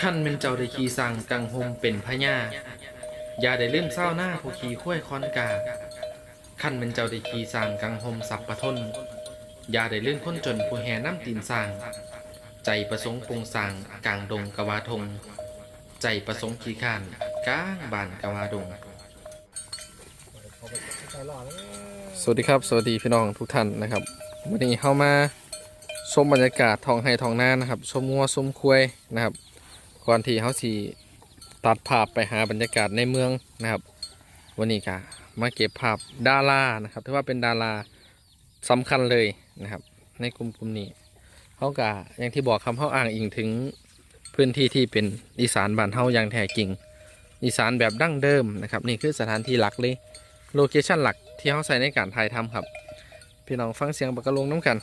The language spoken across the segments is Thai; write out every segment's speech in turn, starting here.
ขั้นเป็นเจ้าได้ขี่สั่งกังหมเป็นพญาอย่าได้ลืมเศร้าหน้าผู้ขี่ข้วยคอนกาขั้นเป็นเจ้าได้ขี่สั่งกังหมสับปะทนอย่าได้ลืมคนจนผู้แห่น้ำตีนสั่งใจประสงค์ปรุงสั่งกลางดงกวาทง ใจประสงค์ขี่ข้านกลางบานกวาดงสวัสดีครับ สวัสดีพี่น้องทุกท่านนะครับ วันนี้เข้ามา ชมบรรยากาศทองไห้ทองนานะครับชมงัวชมควยนะครับก่อนที่เขาสีตัดภาพไปหาบรรยากาศในเมืองนะครับ วันนี้ก็มาเก็บภาพดารานะครับถือว่าเป็นดาราสำคัญเลยนะครับ ในกลุ่มกลุ่มนี้เขาก็อย่างที่บอกคำเขาอ้างอิงถึงพื้นที่ที่เป็นอีสานบ้านเฮาอย่างแท้จริง อีสานแบบดั้งเดิมนะครับ นี่คือสถานที่หลักเลยโลเคชั่นหลักที่เขาใส่ในการถ่ายทำครับ พี่น้องฟังเสียงปากกะลงน้ำกัน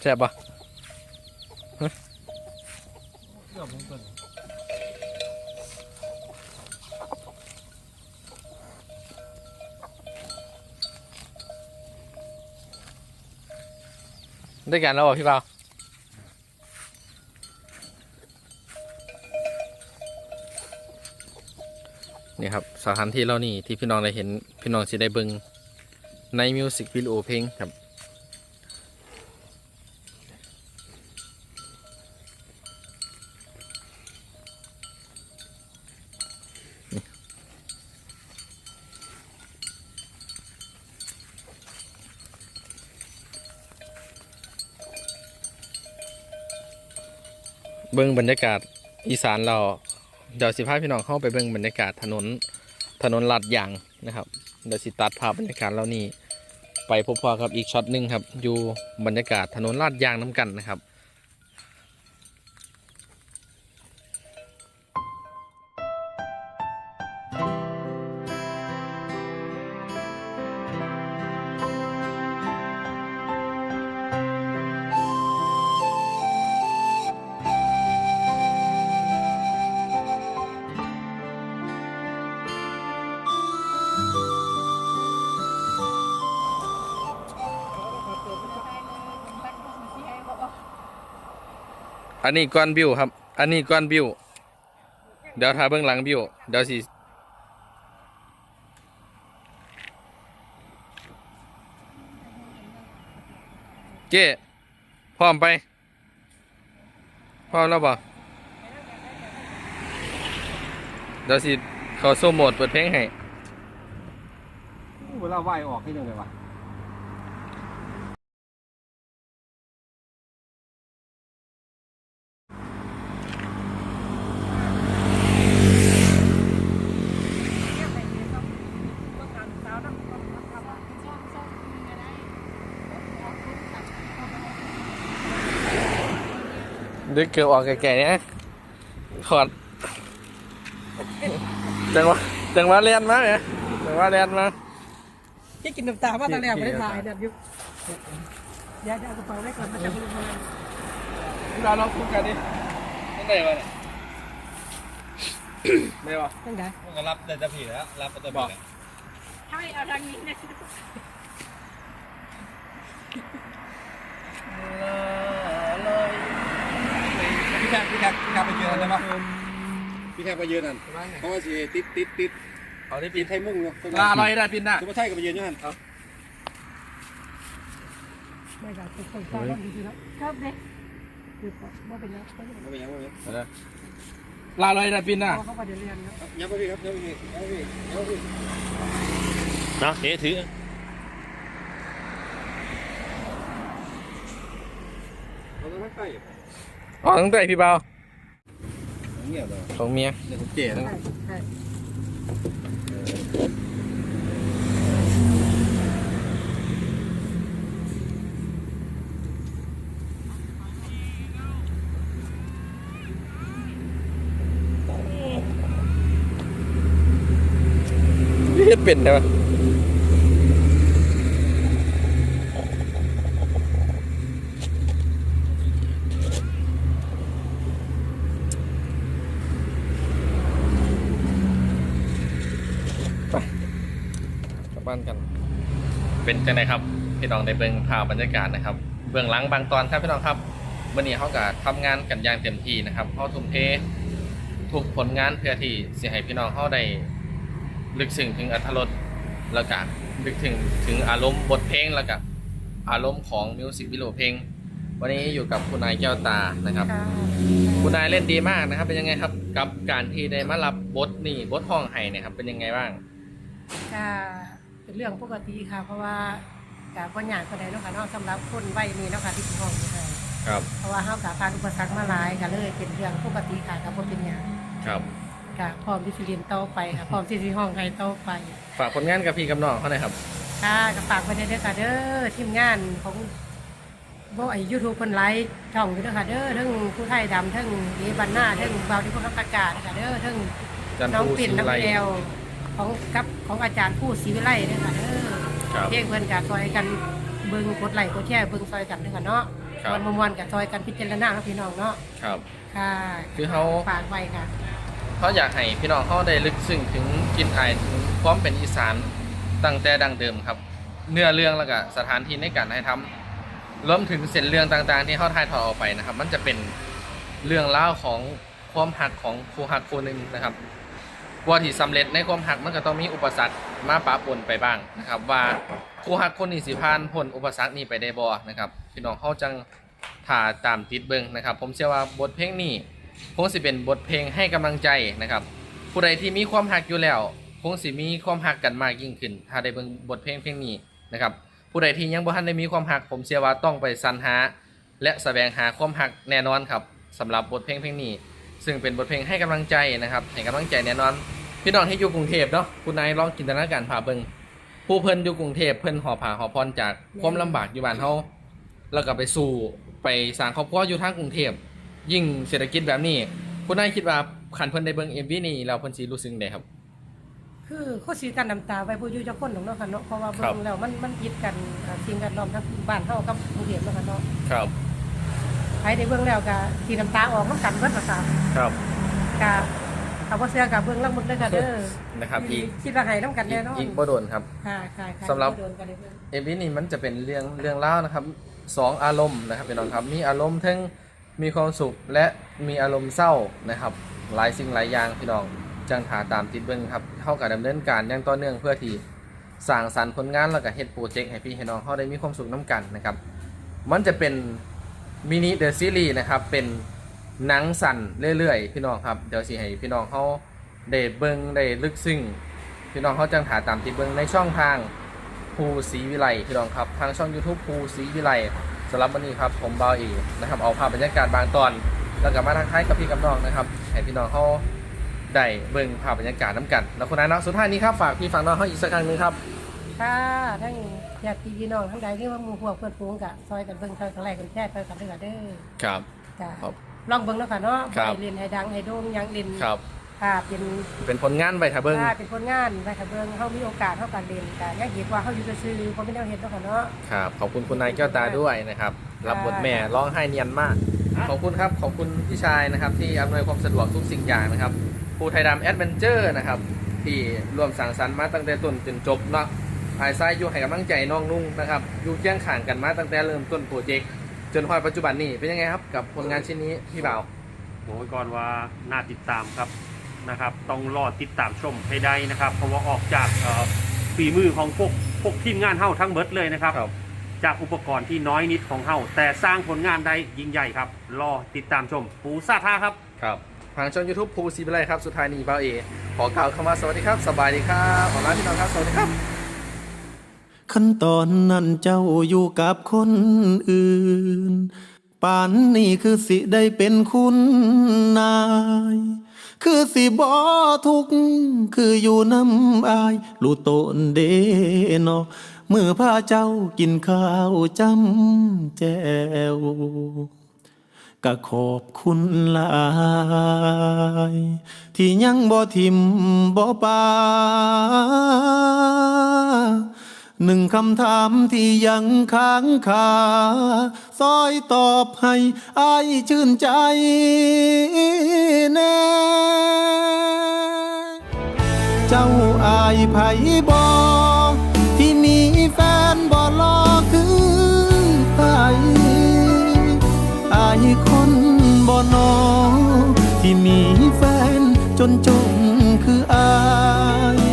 แซ่บปะได้กันแล้วเหรอพี่เปานี่ครับสถานที่เรานี่ที่พี่น้องได้เห็นพี่น้องสิได้เบิงในมิวสิกวิดีโอเพลงครับ เบิ้งบรรยากาศอีสานเราเดี๋ยวสิพาพี่น้องเข้าไปเบิ้งบรรยากาศถนนถนนลาดยางนะครับเดี๋ยวสิตัดภาพบรรยากาศเรานี่ไปพบพอกับอีกช็อตหนึ่งครับอยู่บรรยากาศถนนลาดยางน้ำกันนะครับ อันนี้ก้อนบิวครับ อันนี้ก้อนบิว เดี๋ยวทาเบื้องหลังบิว เดี๋ยวสิเจ้พร้อมไป พร้อมแล้วบ่เดี๋ยวสิเขาโซโหมดเปิดเพลงให้ เวลาไหวออกให้ยังไงวะดึกเกือบออกแก่ๆเนี่ยขอดจังหวะจังหวะเลียนมาเนี่ยจังหวะเลียนมา ที่กินน้ำตามาตั้งแต่ไม่ได้ถ่ายเดี๋ยวยุบเดี๋ยวจะเอากระเป๋าไว้ก่อนมันจะเป็นยังไงเราลองคุยกันดิตั้งแต่วันไม่วะตั้งแต่มันก็รับแต่จะผีแล้ว รับแต่บอกให้เอาทางนี้นะพี่แขกพี่แขกพี่แขกไปยืนได้ปะพี่แขกไปยืนนั่นเพราะว่าสิติดติดติด เอาได้ปีปีนไทยมุ่งเนาะลาลอยได้ปีนน่ะทุกประเทศก็ไปยืนอยู่นั่นไม่ได้เป็นคนตาต้องดีๆแล้วครับเด็กคือว่าเป็นแล้วไม่เป็นยังไม่เป็นยังลาลอยได้ปีนน่ะเขาไปเรียนครับยับไปพี่ครับยับไปพี่ยับไปพี่ยับไปพี่เนาะเอ๊ะถือเราต้องไม่ใกล้อ๋อตั้งแต่พี่เบาเงียบเลยของเมียเดี๋ยวผมเจ๋นะใช่ใช่ เฮ็ดเป็นได้ปะ เป็นจังไดครับพี่น้องได้เบิ่งภาพบรรยากาศนะครับเบื้องหลังบางตอนครับพี่น้องครับวันนี้เขาก็ทำงานกันอย่างเต็มที่นะครับเขาทุ่มเททุกผลงานเพื่อที่สิให้พี่น้องเขาได้ลึกซึ้งถึงอรรถรสแล้วก็ลึกถึงถึงอารมณ์บทเพลงแล้วก็อารมณ์ของมิวสิกวิดีโอเพลง วันนี้อยู่กับคุณนายแก้วตานะครับค่ะคุณนายเล่นดีมากนะครับ เป็นยังไงครับ กับการที่ได้มารับบทนี่บทห้องไห้เนี่ยครับเป็นยังไงบ้างก็ เป็นเรื่องปกติค่ะ เพราะว่ากับคนหยาดคนใดเนาะค่ะเนาะสำหรับคนวัยนี้เนาะค่ะที่คุณพ่อคุณให้ครับเพราะว่าเฮากับการอุปสรรคมาหลายก็เลยเป็นเรื่องปกติค่ะกับบ่เป็นหยังครับก็พร้อมที่สิเรียนต่อไปค่ะพร้อมที่สิห้องให้ต่อไป ฝากผลงานกับพี่กับน้องเขาหน่อยครับ ค่ะก็ฝากไว้เด้อค่ะเด้อทีมงานของบ่ไอ้ YouTube เพิ่นไลฟ์ช่องอยู่เด้อค่ะเด้อทั้งผู้ไทยดำทั้งเอบันหน้าทั้งเบาที่พวกประกาศค่ะเด้อทั้งจันทร์น้องภูปิ่นศรีน้องไลแอล ของกับของอาจารย์ผู้ศรีวิไลเด้อค่ะเด้อครับเรียกเพิ่นกับซอยกันเบิ่งกดไลค์กดแชร์เบิ่งซอยกันเด้อค่ะเนาะครับวันม่วนๆกับซอยกันพิจารณาเนาะพี่น้องเนาะครับ ค่ะคือเขาฝากไว้ค่ะ เขาอยากให้พี่น้องเขาได้ลึกซึ้งถึงกลินอายถึงความเป็นอีสานตั้งแต่ดังเดิมครับ เนื้อเรื่องแล้วก็สถานที่ในการให้ทำรวมถึงเส้นเรื่องต่างๆ ที่เขาถ่ายทอดออกไปนะครับ มันจะเป็นเรื่องเล่าวของความหักของครูหักคนหนึ่งนะครับ กว่าที่สำเร็จในความหักมันก็ต้องมีอุปสรรคมาปะปนไปบ้างนะครับว่าครูหักคนนี้สิผ่านพ้นอุปสรรคนี้ไปได้บ่นะครับพี่น้องเขาจังถ่าตามติดเบิงนะครับ ผมเชื่อว่าบทเพลงนี้คงสิเป็นบทเพลงให้กำลังใจนะครับ ผู้ใดที่มีความหักอยู่แล้วคงสิมีความหักกันมากยิ่งขึ้น ถ้าได้เบิ่งบทเพลงเพลงนี้นะครับผู้ใดที่ยังบ่ทันได้มีความหัก ผมเชื่อว่าต้องไปสรรหา และแสวงหาความหักแน่นอนครับสำหรับบทเพลงเพลงนี้ ซึ่งเป็นบทเพลงให้กำลังใจนะครับให้กำลังใจแน่นอน พี่น้องที่อยู่กรุงเทพเนาะคุณนายลองจินตนาการผ่าเบิ่งผู้เพิ่นอยู่กรุงเทพเพิ่นหอผ่าหอพรจากความลำบากอยู่บ้านเฮาแล้วก็ไปสู่ไปสร้างครอบครัวอยู่ทางกรุงเทพยิ่งเศรษฐกิจแบบนี้ คุณนายคิดว่าขันเพิ่นได้เบิ่ง MV นี้แล้วเพิ่นสิรู้สึกไดครับ คือโคตรสีกันน้ำตาไว้ผู้อยู่จักคนหนึ่งเนาะค่ะเนาะเพราะว่าครัเบิ่บงแล้วมันมันยึดกันอ่าสิ่งแวดล้อมทั้งบ้านเฮากับกรุงเทพเนาะค่ะเนาะครับ ใครได้เบิ่งแล้วก็สีน้ำตาออกมันกันเบิดว่าซั่นครับก็เอาบ่เชื่อก็เบิ่งแล้วมึงเด้อค่ะเด้อนะครับอีกคิดว่าให้นํกันอีแน่กนอนอีกบ่โดนครับค่ะค่ะค่ะสำหรับโดนกันได้เบิ่งเอวีนี่มันจะเป็นเรื่องเรื่องเล่าวนะครับสองอารมณ์นะครับพี่น้องครับมีอารมณ์ทั้งมีความสุขและมีอารมณ์เศร้านะครับ หลายสิ่งหลายอย่างพี่น้องจังถาตามติดเบิ้งครับเท่ากับดำเนินการอย่างต่อเนื่องเพื่อที่สร้างสรรค์ผลงานแล้วก็เฮ็ดโปรเจกต์ให้พี่ให้น้องเขาได้มีความสุขน้กันนะครับ มันจะเป็น มินิเดอะซีรีส์นะครับ เป็นหนังสั่นเรื่อยๆ พี่น้องครับ เดี๋ยวสิให้พี่น้องเขาได้เบิ้งได้ลึกซึ้งพี่น้องเขาจังถาตามติดเบิ้งในช่องทางภูศรีวิไลพี่น้องครับทางช่อง YouTube ภูศรีวิไลสำหรับวันนี้ครับผมเบาเอนะครับเอาภาพบรรยากาศบางตอน แล้วก็มาทักทายกับพี่กับน้องนะครับให้พี่น้องเขาได้เบิ่งภาพบรรยากาศน้ำกัน แล้วคนนั้นเนาะสุดท้ายนี้ครับฝากพี่ฝากน้องเขาอีกสักครั้งหนึงครับ ค่ะทั้ง ญาติพี่น้องทั้งใดที่ว่าหมู่พวกเพื่อนฝูงก็ซอยกันเบิ่งซอยกันไล่กันแช่ซอยกันเด้อค่ะเด้อครับ จ้ะครับลองเบิ่งเนาะค่ะเนาะครับ ให้เล่นให้ดังให้โด่งยังเล่นครับ ค่ะเป็นเป็นผลงานไปถ้าเบิ่งค่ะเป็นผลงานไปค่ะเบิ่งเฮามีโอกาสเฮาก็เล่นก็อยังเห็นว่าเฮาอยู่ซื่อๆบ่มีแนวเฮ็ดเนาะค่ะเนาะ ครับ ขอบคุณคุณนายแก้วตาด้วยนะครับ รับบทแม่ร้องไห้เนียนมาก ขอบคุณครับ ขอบคุณพี่ชายนะครับ ที่อำนวยความสะดวกทุกสิ่งอย่างนะครับภูไทยดำแอดเวนเจอร์นะครับ ที่ร่วมสั่งสรรค์มาตั้งแต่ต้นจนจบเนาะ ภายซ้ายอยู่ให้กำลังใจน้องนุ่งนะครับอยู่เคียงข่างกันมาตั้งแต่เริ่มต้นโปรเจกต์จนฮอดปัจจุบันนี้เป็นยังไงครับกับผลงานชิ้นนี้พี่บ่าวบอกไว้ก่อนว่าน่าติดตามครับนะครับ ต้องรอติดตามชมให้ได้นะครับ เพราะว่าออกจากเอ่อฝีมือของพวกพวกทีมงานเฮ้าทั้งเบิดเลยนะครับ จากอุปกรณ์ที่น้อยนิดของเฮ้าแต่สร้างผลงานได้ยิ่งใหญ่ครับ รอติดตามชมปูซาท่าครับครับทางช่อง YouTube ภูซีไปเลยครับ สุดท้ายนี้บ่าวเอขอกล่าวคำว่าสวัสดีครับ สบายดีครับขอลาพี่น้องครับ สวัสดีครับ ขั้นตอนนั้นเจ้าอยู่กับคนอื่น ป่านนี้คือสิได้เป็นคุณนาย คือสิบ่ทุกข์คืออยู่น้ำอาย รู้ตนเดนอมือพาเจ้ากินข้าวจำแจวก็ขอบคุณหลาย ที่ยังบ่ทิมบ่ปา หนึ่งคำถามที่ยังค้างคาซอยตอบให้อายชื่นใจแน่ เจ้าอายไผบอที่มีแฟนบ่รอคือไออายคนบ่นอที่มีแฟนจนจงคืออาย